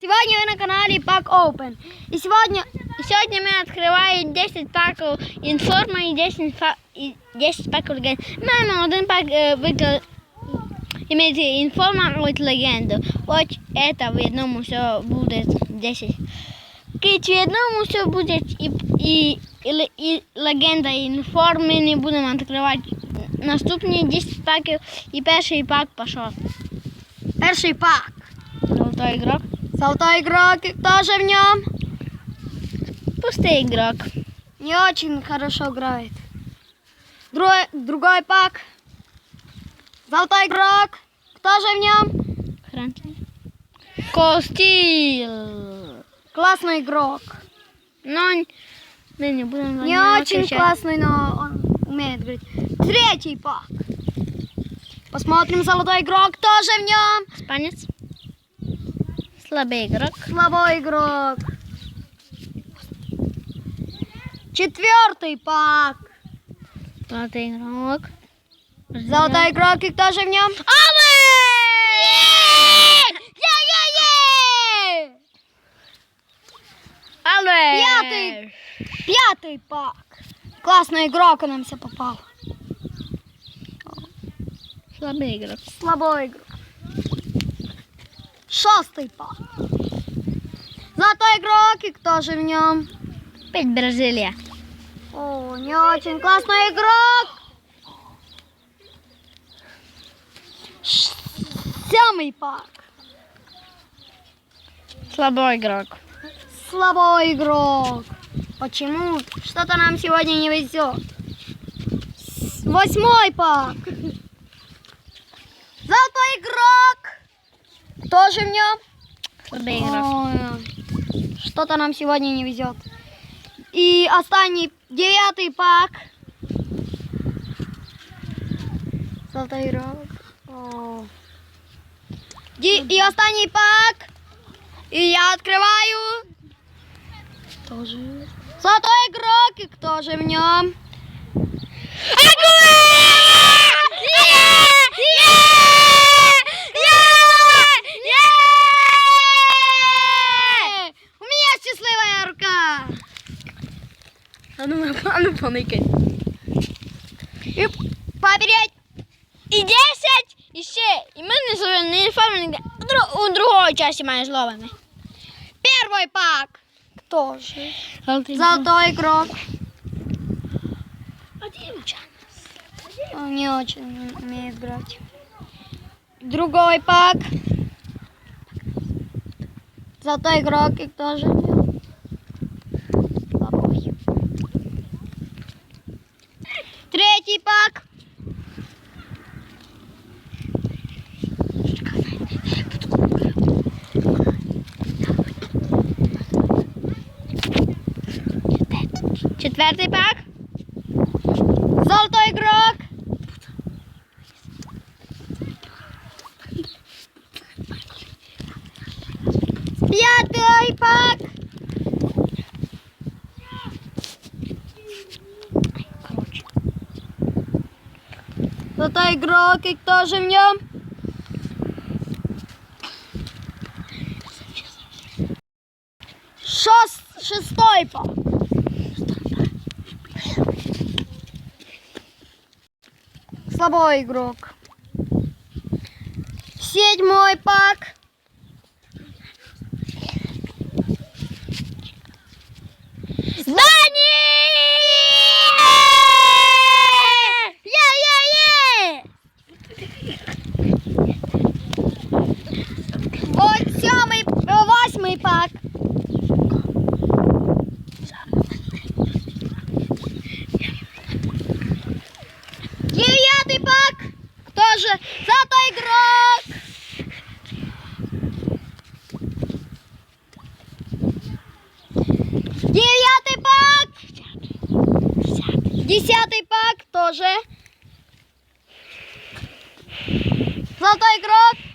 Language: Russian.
Сегодня вы на канале Pack Open. И сегодня, сегодня мы открываем 10 паков информа и 10, фа- и 10 паков легенд. Маємо один пак е, виклад... Имеется информа от легенду. Вот это в одному все будет 10. Кить в одному все будет и, и, и, ле- і легенда і інформи не будемо відкривати. Наступні 10 паків і перший пак пішов. Перший пак. Золотой игрок. Золотой игрок, кто же в нем? Пустый игрок. Не очень хорошо играет. Другой, другой пак. Золотой игрок. Кто же в нем? Костил. Классный игрок. Но мы не будем Не очень классный, но он умеет говорить. Третий пак. Посмотрим золотой игрок. Кто же в нем? Испанец. Слабый игрок. Слабой игрок. Четвертый пак. Золотой игрок. Золотой игрок, и кто же в нем? Алве! Пятый. Пятый пак. Классный игрок нам все попал. Слабый игрок. Слабой игрок. Золотой игрок, и кто же в нем? Опять Бразилия. О, не очень классный игрок. Семый пак. Слабый игрок. Слабой игрок. Почему? Что-то нам сегодня не везет. Восьмой пак. Золотой игрок. Кто же. Ой, Что-то нам сегодня не везет. И останний девятый пак. Золотой игрок. Ди- И останний пак. И я открываю. Тоже. Золотой игрок. И кто же в нем? У А ну, а ну поныкай. И поберечь. І 10, і ще. І ми не зловили, не інформовані. У, дру- у другої часті маєш зловими. Первый пак. Кто же? Золотий. Золотой игрок. Один Он не очень умеет играть. Другой пак. Золотой игрок. И кто Четвертий пак. Золотой игрок. Пятый пак. Золотой игрок. И кто же в нем? Шест, шестой пак. Слабой игрок. Седьмой пак. Дани! Е-е-е! Вот семый, э, восьмый пак. Девятый пак. Кто же? Золотой игрок. Девятый пак. Десятый пак тоже. Золотой игрок.